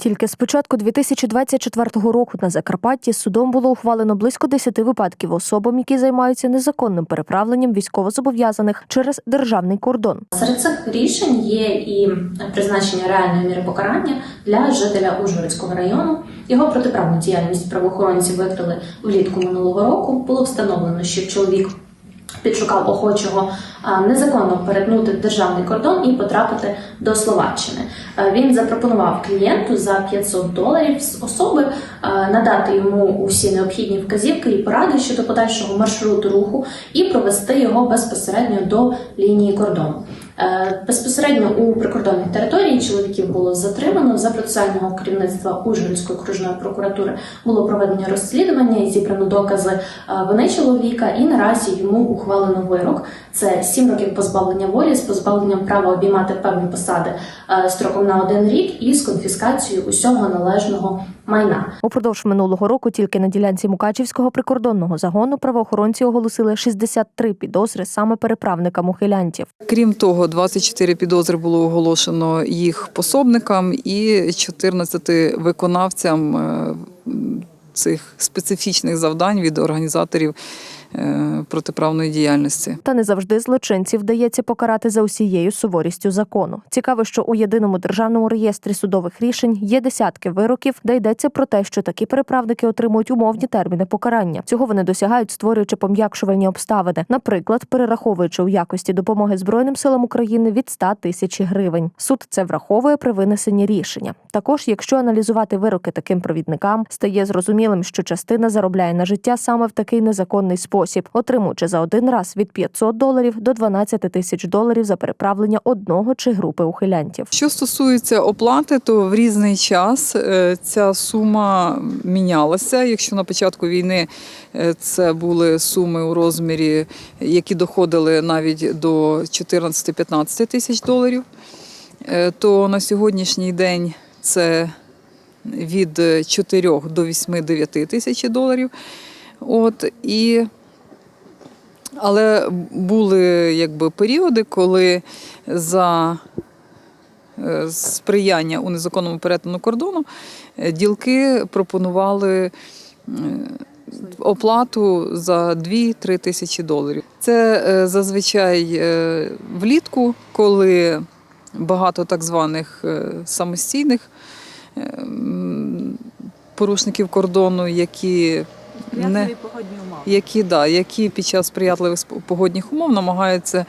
Тільки з початку 2024 року на Закарпатті судом було ухвалено близько 10 випадків особам, які займаються незаконним переправленням військовозобов'язаних через державний кордон. Серед цих рішень є і призначення реальної міри покарання для жителя Ужгородського району. Його протиправну діяльність правоохоронці викрили влітку минулого року. Було встановлено, що чоловік підшукав охочого незаконно перетнути державний кордон і потрапити до Словаччини. Він запропонував клієнту за 500 доларів з особи надати йому усі необхідні вказівки і поради щодо подальшого маршруту руху і провести його безпосередньо до лінії кордону. Е, Безпосередньо у прикордонній території чоловіків було затримано за процесуального керівництва Ужгородської окружної прокуратури було проведено розслідування і зібрано докази е, вини чоловіка. І наразі йому ухвалено вирок. Це 7 років позбавлення волі з позбавленням права обіймати певні посади е, строком на один рік і з конфіскацією усього належного майна. Упродовж минулого року тільки на ділянці Мукачівського прикордонного загону правоохоронці оголосили 63 підозри саме переправникам ухилянтів. Крім того, 24 підозри було оголошено їх пособникам і 14 виконавцям е, цих специфічних завдань від організаторів протиправної діяльності. Та не завжди злочинців вдається покарати за усією суворістю закону. Цікаво, що у єдиному державному реєстрі судових рішень є десятки вироків, де йдеться про те, що такі переправники отримують умовні терміни покарання. Цього вони досягають, створюючи пом'якшувальні обставини, наприклад, перераховуючи у якості допомоги Збройним силам України від 100 тисяч гривень. Суд це враховує при винесенні рішення. Також, якщо аналізувати вироки таким провідникам, стає зрозумілим, що частина заробляє на життя саме в такий незаконний спосіб, отримуючи за один раз від 500 доларів до 12 тисяч доларів за переправлення одного чи групи ухилянтів. Що стосується оплати, то в різний час е, ця сума мінялася. Якщо на початку війни е, це були суми у розмірі, які доходили навіть до 14-15 тисяч доларів, е, то на сьогоднішній день це від 4 до 8-9 тисяч доларів. От, і але були якби періоди, коли за е, сприяння у незаконному перетину кордону е, ділки пропонували оплату за 2-3 тисячі доларів. Це е, зазвичай влітку, коли багато так званих е, самостійних е, порушників кордону, які не які, да, які під час сприятливих погодних умов намагаються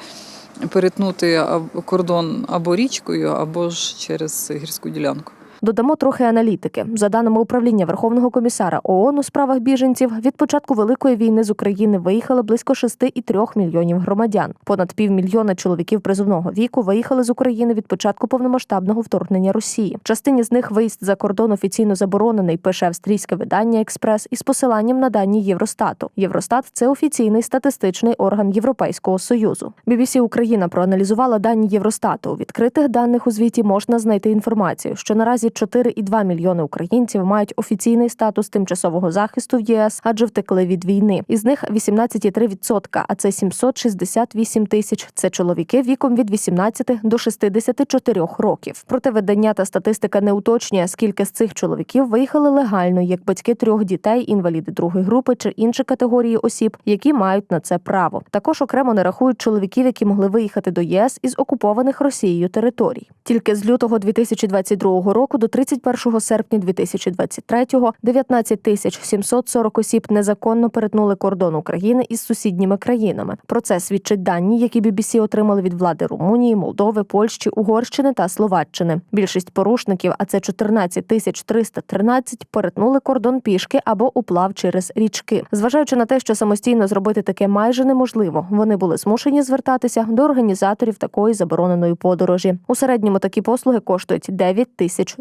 перетнути кордон або річкою, або ж через гірську ділянку. Додамо трохи аналітики. За даними управління Верховного комісара ООН у справах біженців, від початку великої війни з України виїхали близько 6,3 мільйонів громадян. Понад півмільйона чоловіків призовного віку виїхали з України від початку повномасштабного вторгнення Росії. Частині з них виїзд за кордон офіційно заборонений. Пише австрійське видання Експрес із посиланням на дані Євростату. Євростат це офіційний статистичний орган Європейського союзу. BBC Україна проаналізувала дані Євростату. У відкритих даних у звіті можна знайти інформацію, що наразі 4,2 мільйони українців мають офіційний статус тимчасового захисту в ЄС, адже втекли від війни. Із них 18,3%, а це 768 тисяч. Це чоловіки віком від 18 до 64 років. Проте видання та статистика не уточнює, скільки з цих чоловіків виїхали легально, як батьки трьох дітей, інваліди другої групи чи інші категорії осіб, які мають на це право. Також окремо не рахують чоловіків, які могли виїхати до ЄС із окупованих Росією територій. Тільки з лютого 2022 року до 31 серпня 2023 19 тисяч 740 осіб незаконно перетнули кордон України із сусідніми країнами. Про це свідчать дані, які BBC отримали від влади Румунії, Молдови, Польщі, Угорщини та Словаччини. Більшість порушників, а це 14 тисяч 313, перетнули кордон пішки або уплав через річки. Зважаючи на те, що самостійно зробити таке майже неможливо, вони були змушені звертатися до організаторів такої забороненої подорожі. У середньому такі послуги коштують 9 тисяч.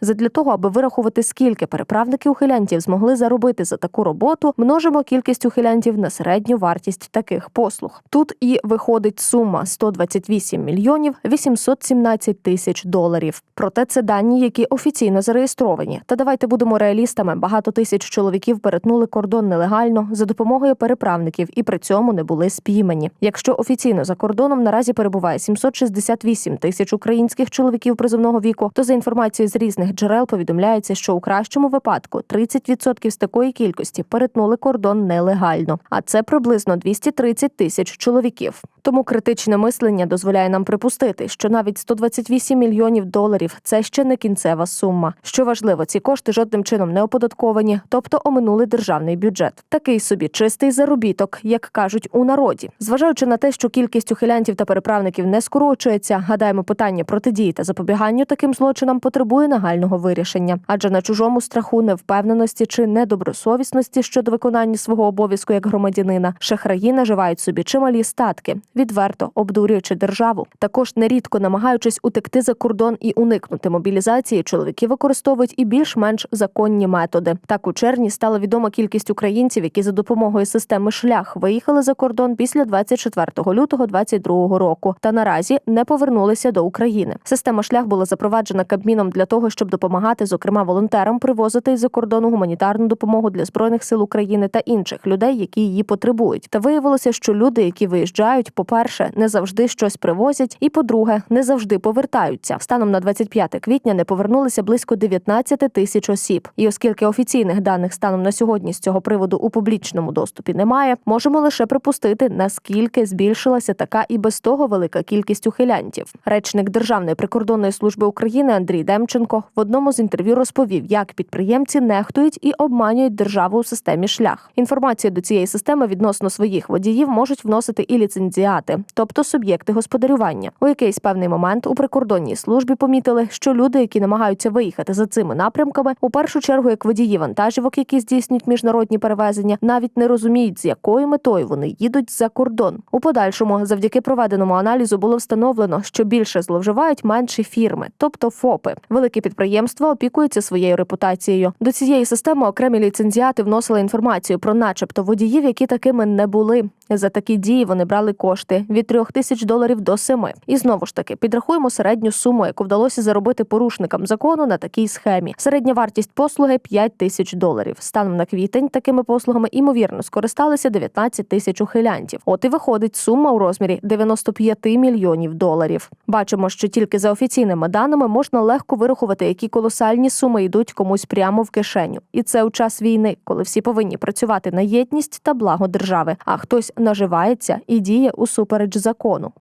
Задля того, аби вирахувати, скільки переправники ухилянтів змогли заробити за таку роботу, множимо кількість ухилянтів на середню вартість таких послуг. Тут і виходить сума 128 мільйонів 817 тисяч доларів. Проте це дані, які офіційно зареєстровані. Та давайте будемо реалістами. Багато тисяч чоловіків перетнули кордон нелегально за допомогою переправників і при цьому не були спіймані. Якщо офіційно за кордоном наразі перебуває 768 тисяч українських чоловіків призовного віку, то за інформацією інформацією з різних джерел повідомляється, що у кращому випадку 30% з такої кількості перетнули кордон нелегально, а це приблизно 230 тисяч чоловіків. Тому критичне мислення дозволяє нам припустити, що навіть 128 мільйонів доларів це ще не кінцева сума. Що важливо, ці кошти жодним чином не оподатковані, тобто оминули державний бюджет. Такий собі чистий заробіток, як кажуть у народі. Зважаючи на те, що кількість ухилянтів та переправників не скорочується, гадаємо, питання протидії та запобіганню таким злочинам потребує нагального вирішення, адже на чужому страху, невпевненості чи недобросовісності щодо виконання свого обов'язку як громадянина, шахраї наживають собі чималі статки, відверто обдурюючи державу. Також нерідко намагаючись утекти за кордон і уникнути мобілізації, чоловіки використовують і більш-менш законні методи. Так у червні стала відома кількість українців, які за допомогою системи шлях виїхали за кордон після 24 лютого 2022 року, та наразі не повернулися до України. Система шлях була запроваджена Кабміном для того, щоб допомагати, зокрема волонтерам, привозити із-за кордону гуманітарну допомогу для збройних сил України та інших людей, які її потребують. Та виявилося, що люди, які виїжджають, по-перше, не завжди щось привозять, і по-друге, не завжди повертаються. Станом на 25 квітня не повернулися близько 19 тисяч осіб. І оскільки офіційних даних станом на сьогодні з цього приводу у публічному доступі немає, можемо лише припустити, наскільки збільшилася така і без того велика кількість ухилянтів. Речник Державної прикордонної служби України Андрій Демченко в одному з інтерв'ю розповів, як підприємці нехтують і обманюють державу у системі шлях. Інформацію до цієї системи відносно своїх водіїв можуть вносити і ліцензіати, тобто суб'єкти господарювання. У якийсь певний момент у прикордонній службі помітили, що люди, які намагаються виїхати за цими напрямками, у першу чергу як водії вантажівок, які здійснюють міжнародні перевезення, навіть не розуміють, з якою метою вони їдуть за кордон. У подальшому, завдяки проведеному аналізу, було встановлено, що більше зловживають менші фірми, тобто ФОПи. Великі підприємства опікуються своєю репутацією. До цієї системи окремі ліцензіати вносили інформацію про, начебто, водіїв, які такими не були. За такі дії вони брали кошти від трьох тисяч доларів до семи. І знову ж таки підрахуємо середню суму, яку вдалося заробити порушникам закону на такій схемі. Середня вартість послуги 5 тисяч доларів. Станом на квітень такими послугами імовірно скористалися 19 тисяч ухилянтів. От і виходить сума у розмірі 95 мільйонів доларів. Бачимо, що тільки за офіційними даними можна легко вирахувати, які колосальні суми йдуть комусь прямо в кишеню. І це у час війни, коли всі повинні працювати на єдність та благо держави, а хтось наживається і діє усупереч закону.